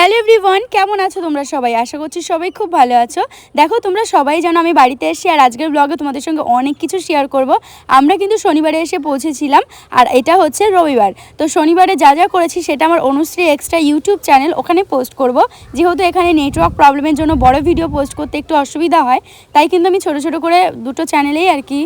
Hello everyone, কেমন আছো তোমরা সবাই? আশা করছি সবাই খুব ভালো আছো। দেখো, তোমরা সবাই জানো আমি বাড়িতে এসেছি আর আজকের ব্লগে তোমাদের সঙ্গে অনেক কিছু শেয়ার করব। আমরা কিন্তু শনিবারে এসে পৌঁছেছিলাম, আর এটা হচ্ছে রবিবার। তো শনিবারে যা যা করেছি সেটা আমার অনুশ্রী এক্সট্রা ইউটিউব চ্যানেল ওখানে পোস্ট করব। যেহেতু এখানে নেটওয়ার্ক প্রবলেমের জন্য বড় ভিডিও পোস্ট করতে একটু অসুবিধা হয়, তাই কিন্তু আমি ছোট ছোট করে দুটো চ্যানেলেই আর কি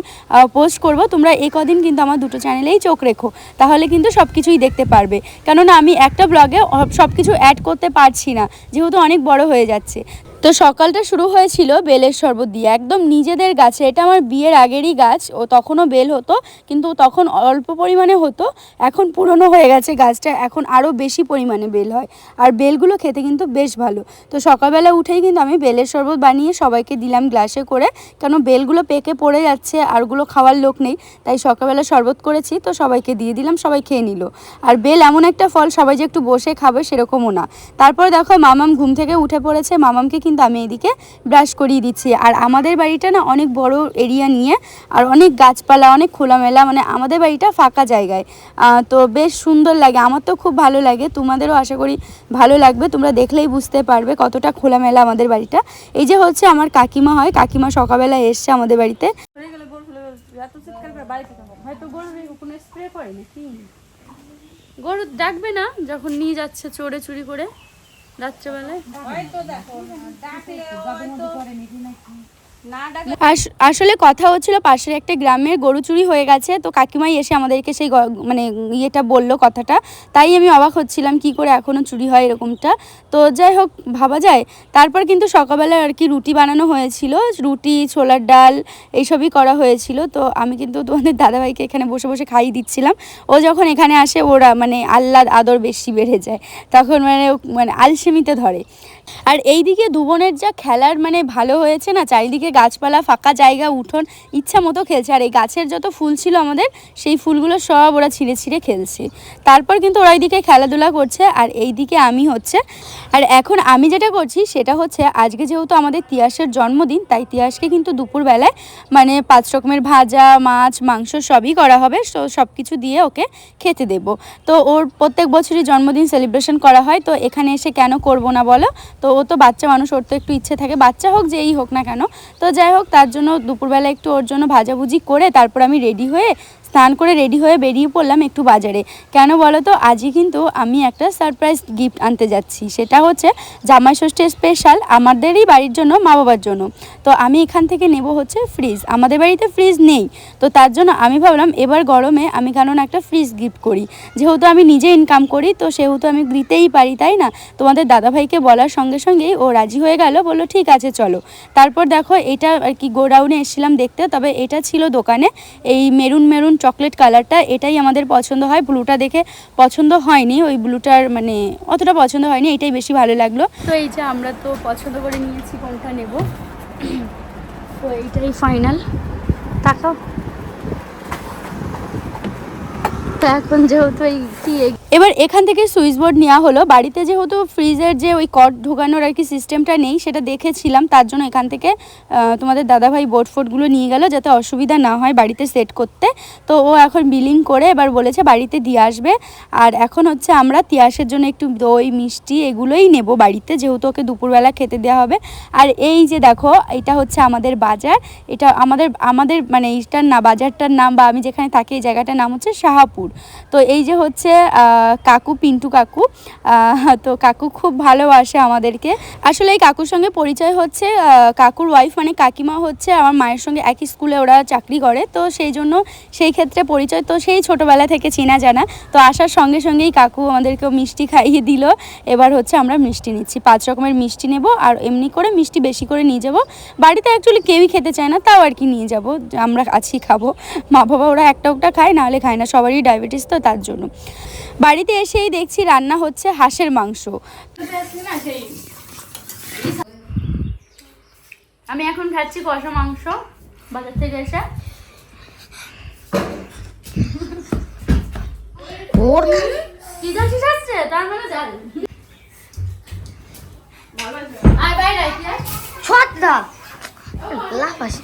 পোস্ট করব। তোমরা এই কদিন কিন্তু আমার দুটো চ্যানেলেই চোখ রেখো, তাহলে কিন্তু সব কিছুই দেখতে পারবে। কেননা আমি একটা ব্লগে সব কিছু অ্যাড করতে পারছি না। যেহেতু অনেক বড় হয়ে যাচ্ছে। তো সকালটা শুরু হয়েছিল বেলের শরবত দিয়ে। একদম নিজেদের গাছে। এটা আমার বিয়ের আগেরই গাছ। ও তখনও বেল হতো, কিন্তু তখন অল্প পরিমাণে হতো। এখন পুরনো হয়ে গেছে গাছটা। এখন আরও বেশি পরিমাণে বেল হয়। আর বেলগুলো খেতে কিন্তু বেশ ভালো। তো সকালবেলা উঠেই কিন্তু আমি বেলের শরবত বানিয়ে সবাইকে দিলাম গ্লাসে করে। কেন বেলগুলো পেকে পড়ে যাচ্ছে আরগুলো খাওয়ার লোক নেই। তাই সকালবেলা শরবত করেছি, তো সবাইকে দিয়ে দিলাম, সবাই খেয়ে নিল। আর বেল এমন একটা ফল, সবাই যে একটু বসে খাবে সেরকমও না। তারপর দেখো মামাম ঘুম থেকে উঠে পড়েছে। মামামকে কিন্তু আমি এদিকে ব্রাশ করিয়ে দিচ্ছি। আর আমাদের বাড়িটা না অনেক বড় এরিয়া নিয়ে আর অনেক গাছপালা, অনেক খোলামেলা মানে আমাদের বাড়িটা ফাঁকা জায়গায়। তো বেশ সুন্দর লাগে। আমার তো খুব ভালো লাগে। তোমাদেরও আশা করি ভালো লাগবে। তোমরা দেখলেই বুঝতে পারবে কতটা খোলামেলা আমাদের বাড়িটা। এই যে হচ্ছে আমার কাকিমা হয়। কাকিমা সকালবেলা এসছে আমাদের বাড়িতে। গরু ডাকবে না যখন নিয়ে যাচ্ছে চোরে চুরি করে। রাত্রেবেলায়? আসলে কথা হচ্ছিল পাশের একটা গ্রামের গরু চুরি হয়ে গেছে, তো কাকিমাই এসে আমাদেরকে সেই মানে ইয়েটা বলল কথাটা। তাই আমি অবাক হচ্ছিলাম, কি করে এখনও চুরি হয় এরকমটা। তো যাই হোক, ভাবা যায়। তারপর কিন্তু সকালবেলা আর কি রুটি বানানো হয়েছিল। রুটি, ছোলার ডাল, এইসবই করা হয়েছিল। তো আমি কিন্তু তোমাদের দাদাভাইকে এখানে বসে বসে খাইয়ে দিচ্ছিলাম। ও যখন এখানে আসে, ওরা মানে আহ্লাদ, আদর বেশি বেড়ে যায়। তখন মানে মানে আলসেমিতে ধরে। আর এইদিকে দুবনের যা খেলার মানে ভালো হয়েছে না, চারিদিকে গাছপালা, ফাঁকা জায়গা, উঠোন, ইচ্ছা মতো খেলছে। আর এই গাছের যত ফুল ছিল আমাদের, সেই ফুলগুলো সব ওরা ছিঁড়ে ছিঁড়ে খেলছে। তারপর কিন্তু ওরা এইদিকে খেলাধুলা করছে। আর এই দিকে আমি হচ্ছে, আর এখন আমি যেটা করছি, সেটা হচ্ছে, আজকে যেহেতু আমাদের তিয়াসের জন্মদিন, তাই তিয়াসকে কিন্তু দুপুরবেলায় মানে পাঁচ রকমের ভাজা, মাছ, মাংস সবই করা হবে। তো সব কিছু দিয়ে ওকে খেতে দেব। তো ওর প্রত্যেক বছরই জন্মদিন সেলিব্রেশন করা হয়। তো এখানে এসে কেন করব না বলো? তো ও তো বাচ্চা মানুষ, ওর তো একটু ইচ্ছে থাকে। বাচ্চা হোক যেই হোক না কেন, তো যাই হোক তার জন্য দুপুরবেলা একটু ওর জন্য ভাজাভুজি করে তারপর আমি রেডি হয়ে স্নান করে রেডি হয়ে বেরিয়ে পড়লাম একটু বাজারে। কেন বলো তো আজই কিন্তু আমি একটা সারপ্রাইজ গিফট আনতে যাচ্ছি। সেটা হচ্ছে জামাই ষষ্ঠীর স্পেশাল আমাদেরই বাড়ির জন্য, মা বাবার জন্য। তো আমি এখান থেকে নেব হচ্ছে ফ্রিজ আমাদের বাড়িতে ফ্রিজ নেই। তো তার জন্য আমি ভাবলাম এবার গরমে আমি কারণ একটা ফ্রিজ গিফট করি। যেহেতু আমি নিজে ইনকাম করি, তো সেহেতু আমি দিতেই পারি, তাই না? তোমাদের দাদাভাইকে বলার সঙ্গে সঙ্গেই ও রাজি হয়ে গেল, বলল, ঠিক আছে, চলো। তারপর দেখো, এটা আর কি গোডাউনে এসেছিলাম দেখতে, তবে এটা ছিল দোকানে। এই মেরুন মেরুন চকলেট কালারটা এটাই আমাদের পছন্দ হয়। ব্লুটা দেখে পছন্দ হয়নি, ওই ব্লুটার মানে অতটা পছন্দ হয়নি, এটাই বেশি ভালো লাগল। তো এই যে আমরা তো পছন্দ করে নিয়েছি, কোনটা নেব? তো এইটাই ফাইনাল তাকাও। তো এখন যেহেতু এই কি এবার এখান থেকে সুইচ বোর্ড নেওয়া হলো। বাড়িতে যেহেতু ফ্রিজের যে ওই কট ঢোকানোর আর কি সিস্টেমটা নেই, সেটা দেখেছিলাম। তার জন্য এখান থেকে তোমাদের দাদাভাই বোর্ড ফোর্ডগুলো নিয়ে গেল যাতে অসুবিধা না হয় বাড়িতে সেট করতে। তো ও এখন বিলিং করে এবার বলেছে বাড়িতে দিয়ে আসবে। আর এখন হচ্ছে আমরা তিয়াসের জন্য একটু দই, মিষ্টি এগুলোই নেব বাড়িতে, যেহেতু ওকে দুপুরবেলা খেতে দেওয়া হবে। আর এই যে দেখো, এটা হচ্ছে আমাদের বাজার। এটা আমাদের আমাদের মানে এইটার না, বাজারটার নাম বা আমি যেখানে থাকি এই জায়গাটার নাম হচ্ছে শাহাপুর। তো এই যে হচ্ছে কাকু, পিন্টু কাকু তো কাকু খুব ভালোবাসে আমাদেরকে। আসলে এই কাকুর সঙ্গে পরিচয় হচ্ছে কাকুর ওয়াইফ মানে কাকিমা হচ্ছে আমার মায়ের সঙ্গে একই স্কুলে ওরা চাকরি করে, তো সেই জন্য সেই ক্ষেত্রে পরিচয়, তো সেই ছোটোবেলা থেকে চেনা জানা। তো আসার সঙ্গে সঙ্গেই কাকু আমাদেরকেও মিষ্টি খাইয়ে দিল। এবার হচ্ছে আমরা মিষ্টি নিচ্ছি। পাঁচ রকমের মিষ্টি নেব আর এমনি করে মিষ্টি বেশি করে নিয়ে যাব। বাড়িতে অ্যাকচুয়ালি কেউই খেতে চায় না, তাও আর কি নিয়ে যাব। আমরা আছি, খাব। মা বাবা ওরা একটা একটা খায় নাহলে খায় না। সবারই ডায়াবেটিস তো তার জন্য। বাড়িতে এসেই দেখছি রান্না হচ্ছে হাঁসের মাংস। আমি এখন খাচ্ছি কষা মাংস বাজার থেকে এসে। কি যাচ্ছিস আসছে তার মানে যাবে আয় বাইরে আয়, কি লাভ আছে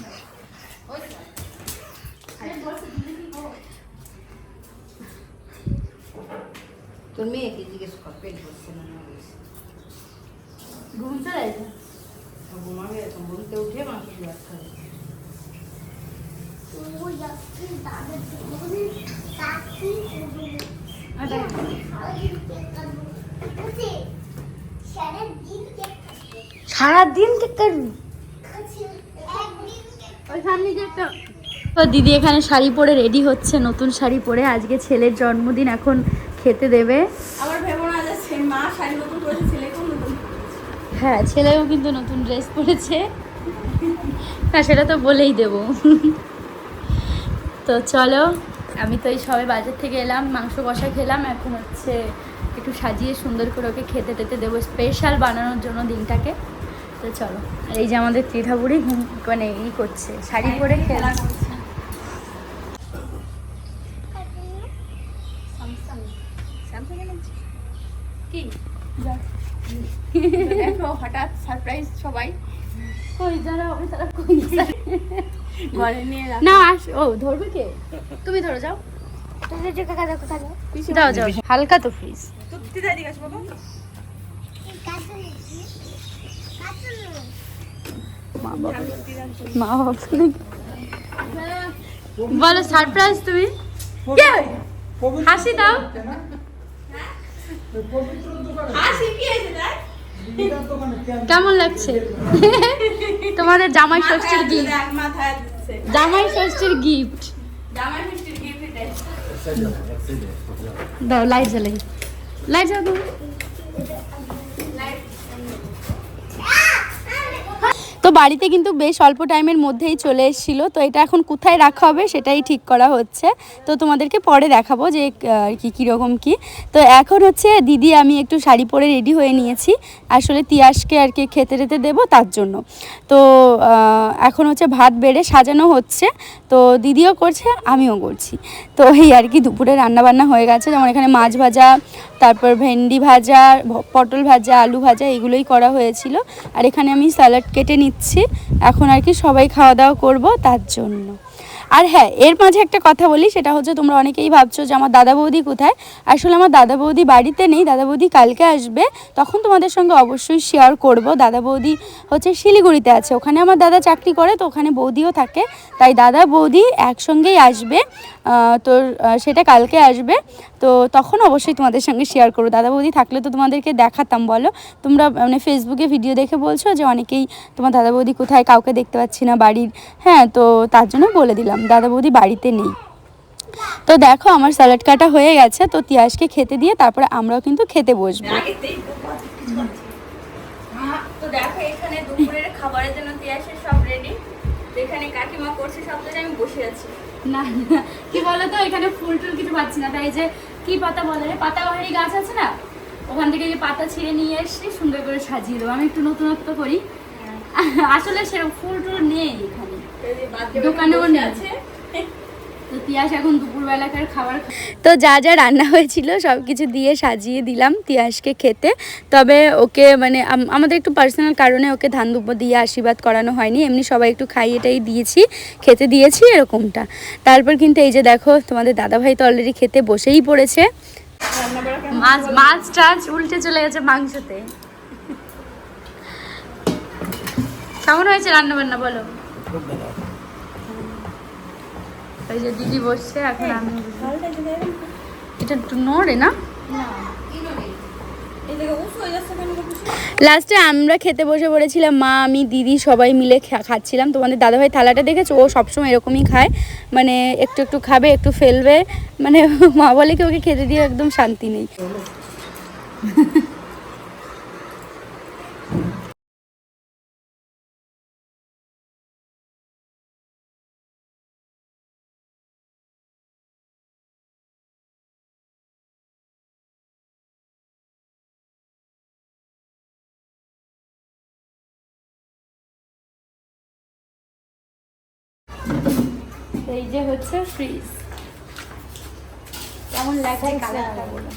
তোর মেয়েকে জিজ্ঞেস কর পেট ভরছে না না ভরছে। ঘুম চলে এসে সারাদিন কেক কাটবি? ওই সামনে যে একটা তো দিদি এখানে শাড়ি পরে রেডি হচ্ছে নতুন শাড়ি পরে। আজকে ছেলের জন্মদিন এখন খেতে দেবে। আবার ভেবো না যে মা শাড়ি নতুন করেছে ছেলেকেও নতুন হ্যাঁ ছেলেও কিন্তু নতুন ড্রেস পরেছে। হ্যাঁ সেটা তো বলেই দেব। তো চলো আমি তো এই সবে বাজার থেকে এলাম মাংস কষা খেলাম এখন হচ্ছে একটু সাজিয়ে সুন্দর করে ওকে খেতে টেতে দেবো স্পেশাল বানানোর জন্য দিনটাকে। তো চলো আর এই যে আমাদের ত্রিঠাবুড়ি ঘুম মানে ই করছে শাড়ি পরে খেলা কি? দেখো হঠাৎ সারপ্রাইজ সবাই। কই যারা হবে তারা কই? ঘরে নিয়ে না আস ও ধরবে কে? তুমি ধরো যাও। কাকা যাও যাও। হালকা তো ফ্রিজ মা বাবা। মা বাবা বলো সারপ্রাইজ তুমি? হাসি দাও। কেমন লাগছে? তোমাদের জামাই ষষ্ঠীর গিফট জামাই ষষ্ঠীর গিফট দাও লাইট জ্বালাই। লাইট জ্বালাও। তো বাড়িতে কিন্তু বেশ অল্প টাইমের মধ্যেই চলে এসেছিল। তো এটা এখন কোথায় রাখা হবে সেটাই ঠিক করা হচ্ছে। তো তোমাদেরকে পরে দেখাবো যে কি, কীরকম কি। তো এখন হচ্ছে দিদি, আমি একটু শাড়ি পরে রেডি হয়ে নিয়েছি। আসলে তিয়াসকে আর কি খেতে রেতে দেবো তার জন্য। তো এখন হচ্ছে ভাত বেড়ে সাজানো হচ্ছে। তো দিদিও করছে, আমিও করছি। তো এই আর কি, দুপুরে রান্নাবান্না হয়ে গেছে। যেমন এখানে মাছ ভাজা, তারপর ভেন্ডি ভাজা পটল ভাজা, আলু ভাজা এগুলোই করা হয়েছিল। আর এখানে আমি স্যালাড কেটে নিচ্ছি। এখন আর কি সবাই খাওয়া দাওয়া করব তার জন্য। আর হ্যাঁ এর মাঝে একটা কথা বলি, সেটা হচ্ছে তোমরা অনেকেই ভাবছ যে আমার দাদা বৌদি কোথায়? আসলে আমার দাদা বৌদি বাড়িতে নেই, দাদা বৌদি কালকে আসবে, তখন তোমাদের সঙ্গে অবশ্যই শেয়ার করব। দাদা বৌদি হচ্ছে শিলিগুড়িতে আছে, ওখানে আমার দাদা চাকরি করে, তো ওখানে বৌদিও থাকে, তাই দাদা বৌদি একসঙ্গেই আসবে। তো সেটা কালকে আসবে। তো তখন অবশ্যই তোমাদের সঙ্গে শেয়ার করব। দাদা বৌদি থাকলে তো তোমাদেরকে দেখাতাম, বলো। তোমরা মানে ফেসবুকে ভিডিও দেখে বলছো যে অনেকেই তোমার দাদা বৌদি কোথায়, কাউকে দেখতে পাচ্ছি না বাড়ির। হ্যাঁ তো তার জন্য বলে দিলাম, দাদা বৌদি বাড়িতে নেই। তো দেখো, আমার স্যালাড কাটা হয়ে গেছে। তো তিয়াসকে খেতে দিয়ে তারপরে আমরাও কিন্তু খেতে বসবো। করছে সব আমি বসে আছি। না কি বলো তো এখানে ফুল টুল কিছু পাচ্ছি না। তাই যে কি পাতা বলে রে? পাতা বাহারি গাছ আছে না? ওখান থেকে যে পাতা ছিঁড়ে নিয়ে এসে সুন্দর করে সাজিয়ে দেবো। আমি একটু নতুনত্ব করি। আসলে সেরকম ফুল টুল নেই এখানে। দোকানেও নেই। তো তিয়াস এখন দুপুরবেলাকার খাবার তো যা যা রান্না হয়েছিল সব কিছু দিয়ে সাজিয়ে দিলাম তিয়াসকে খেতে। তবে ওকে মানে আমাদের একটু পার্সোনাল কারণে ওকে ধান দুব্ব দিয়ে আশীর্বাদ করানো হয়নি। এমনি সবাই একটু খাইয়ে খাইয়েটাই দিয়েছি খেতে দিয়েছি এরকমটা। তারপর কিন্তু এই যে দেখো তোমাদের দাদাভাই তো অলরেডি খেতে বসেই পড়েছে। মাছ মাছ টাছ উল্টে চলে গেছে মাংসতে। কেমন হয়েছে রান্না বান্না বলো ওই যে দিদি বসছে, এখন আমি এটা একটু নড়ে না? লাস্টে আমরা খেতে বসে পড়েছিলাম, মা, আমি, দিদি সবাই মিলে খাচ্ছিলাম। তোমাদের দাদাভাই থালাটা দেখেছ? ও সবসময় এরকমই খায়। মানে একটু একটু খাবে, একটু ফেলবে। মানে মা বলে কি ওকে খেতে দিয়ে একদম শান্তি নেই। এই যে হচ্ছে ফ্রিজ কেমন লাগছে কালারটা বলো?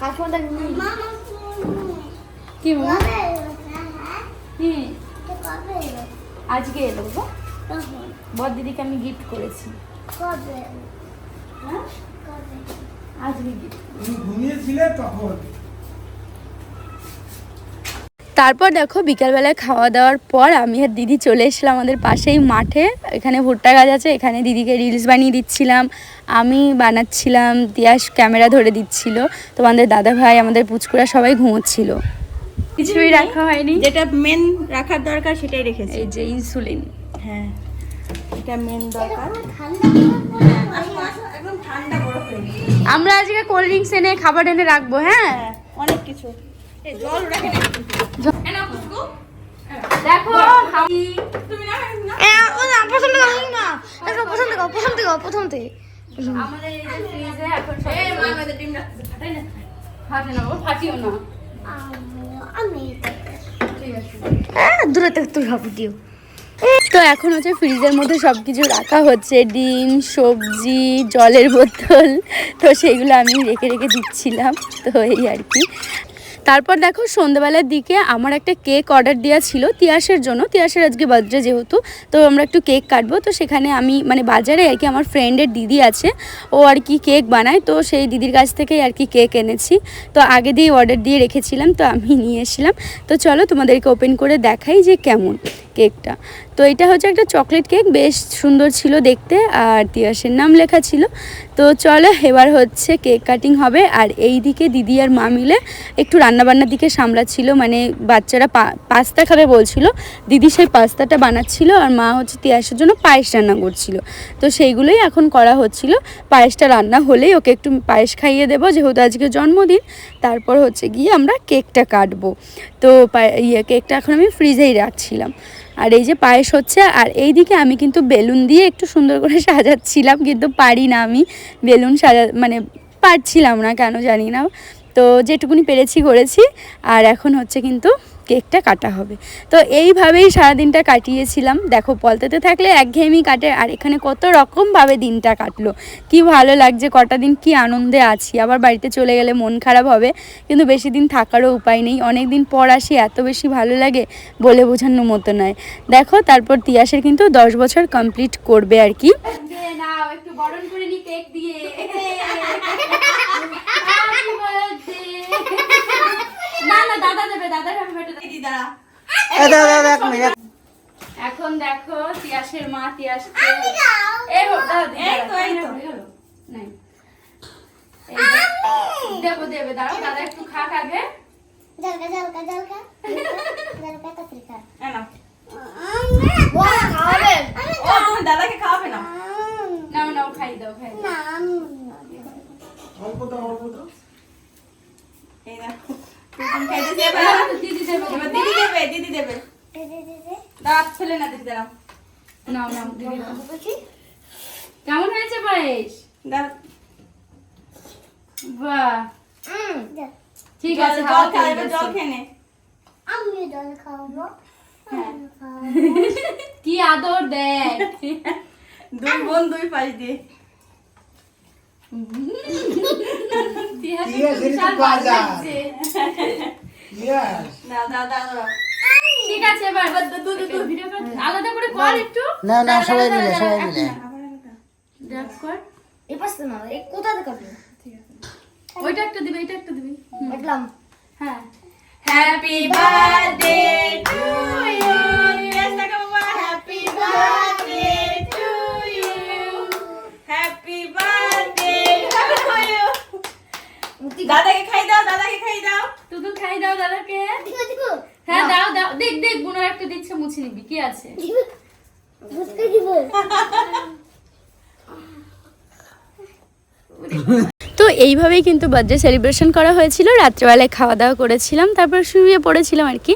কাকিমাটা কি? মামা হুম আজকে এলো গো। বর দিদিকে আমি গিফট করেছি। হ্যাঁ? আজকে গিফট তুমি ঘুমিয়েছিলে তখন? তারপর দেখো বিকালবেলায় খাওয়া দাওয়ার পর আমি আর দিদি চলে এসেছিলাম আমাদের পাশেই মাঠে। এখানে ভুট্টা গাছ আছে এখানে দিদিকে রিলস বানিয়ে দিচ্ছিলাম। আমি বানাচ্ছিলাম তিয়াস ক্যামেরা ধরে দিচ্ছিল। তোমাদের দাদা ভাই আমাদের পুচকুরা সবাই ঘুমোচ্ছিল। কিছুই রাখা হয়নি। যেটা মেন রাখার দরকার সেটাই রেখেছি। এই যে ইনসুলিন হ্যাঁ এটা মেন দরকার। আমরা আজকে কোল্ড ড্রিঙ্কস এনে খাবার এনে রাখব হ্যাঁ? হ্যাঁ অনেক কিছু। জল রাখে দেখো তুমি না না? প্রথম থেকে না। দেখো, প্রথম থেকে প্রথম থেকে প্রথম থেকে। আমাদের এই যে ফ্রিজে এখন সব এই মা আমাদের ডিম রাখতে ফাটাই না? ফাটে না ও ফাটিও না। আমি ঠিক আছে দূরে থেকে তুই ভাবি দিও। তো এখন হচ্ছে ফ্রিজের মধ্যে সব কিছু রাখা হচ্ছে। ডিম সবজি জলের বোতল। তো সেগুলো আমি রেখে রেখে দিচ্ছিলাম। তো এই আর কি। তারপর দেখো সন্ধ্যাবেলার দিকে আমার একটা কেক অর্ডার দেওয়া ছিল তিয়াসের জন্য। তিয়াসের আজকে বার্থডে যেহেতু, তো আমরা একটু কেক কাটবো। তো সেখানে আমি মানে বাজারে আর কি আমার ফ্রেন্ডের দিদি আছে, ও আর কি কেক বানায়। তো সেই দিদির কাছ থেকেই আর কি কেক এনেছি। তো আগে দিয়ে অর্ডার দিয়ে রেখেছিলাম, তো আমি নিয়ে এসেছিলাম। তো চলো তোমাদেরকে ওপেন করে দেখাই যে কেমন কেকটা। তো এটা হচ্ছে একটা চকলেট কেক, বেশ সুন্দর ছিল দেখতে আর তিয়াসের নাম লেখা ছিল। তো চলো এবার হচ্ছে কেক কাটিং হবে আর এই দিকে দিদি আর মা মিলে একটু রান্নাবান্নার দিকে সামলাচ্ছিল মানে বাচ্চারা পাস্তা খাবে বলছিল, দিদি সেই পাস্তাটা বানাচ্ছিল আর মা হচ্ছে তিয়াসের জন্য পায়েস রান্না করছিল। তো সেইগুলোই এখন করা হচ্ছিল, পায়েসটা রান্না হলেই ওকে একটু পায়েস খাইয়ে দেবো, যেহেতু আজকে জন্মদিন, তারপর হচ্ছে গিয়ে আমরা কেকটা কাটবো। তো ইয়ে কেকটা এখন আমি ফ্রিজেই রাখছিলাম। আর এই যে পায়েস হচ্ছে, আর এই দিকে আমি কিন্তু বেলুন দিয়ে একটু সুন্দর করে সাজাচ্ছিলাম, কিন্তু পারি না আমি। বেলুন সাজা মানে পারছিলাম না, কেন জানি না। তো যেটুকুনি পেরেছি করেছি, আর এখন হচ্ছে কিন্তু কেকটা কাটা হবে। তো এইভাবেই সারাদিনটা কাটিয়েছিলাম। দেখো, পলতাতে থাকলে একঘেয়েমি কাটে, আর এখানে কত রকমভাবে দিনটা কাটলো। কি ভালো লাগছে, কটা দিন কি আনন্দে আছি। আবার বাড়িতে চলে গেলে মন খারাপ হবে, কিন্তু বেশি দিন থাকারও উপায় নেই। অনেক দিন পর আসি, এত বেশি ভালো লাগে বলে বোঝানোর মতো নয়। দেখো, তারপর তিয়াসের কিন্তু দশ বছর কমপ্লিট করবে আর কি। বরণ করে নি কেক দিয়ে। না না দাদা দেবে দাদার হ্যাপি বার্থডে দিদি দাঁড়া। এখন দেখো তিয়াসের মা তিয়াসকে এই হো দাও দিদি, এই তো, এই তো। নাই। দেবো দেবে দাঁড়াও দাদা একটু খাক আগে। জলকা জলকা জলকা জলকা কাত্রিকা না না দাদাকে খাওয়াবে না? নাও নাও খাই দাও খাই দাও। নাম। এই দেখো তুমি খাইতেছি এবার কেমন হয়েছে বাহ ঠিক আছে। কি আদর দেয় দুই বোন দুই পাশ দিয়ে না না সবাই মিলে সবাই কোথা থেকে ওইটা একটা দিবে এটা একটা দিবি। দেখলাম। হ্যাঁ। Happy birthday to you happy birthday to you দাদাকে খাই দাও দাদাকে খাই দাও। খাই দাও দাদাকে। হ্যাঁ দাও। দাও দেখ দেখ বুনো একটা দিচ্ছে মুছে নিবি। কি আছে? তো এইভাবেই কিন্তু বার্থডে সেলিব্রেশন করা হয়েছিল। রাত্রেবেলায় খাওয়া দাওয়া করেছিলাম তারপর শুয়ে পড়েছিলাম আর কি।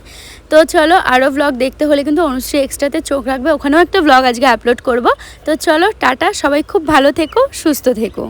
তো চলো আরও ব্লগ দেখতে হলে কিন্তু অনুশ্রী এক্সট্রাতে চোখ রাখবে। ওখানেও একটা ব্লগ আজকে আপলোড করব। তো চলো টাটা। সবাই খুব ভালো থেকো সুস্থ থেকো।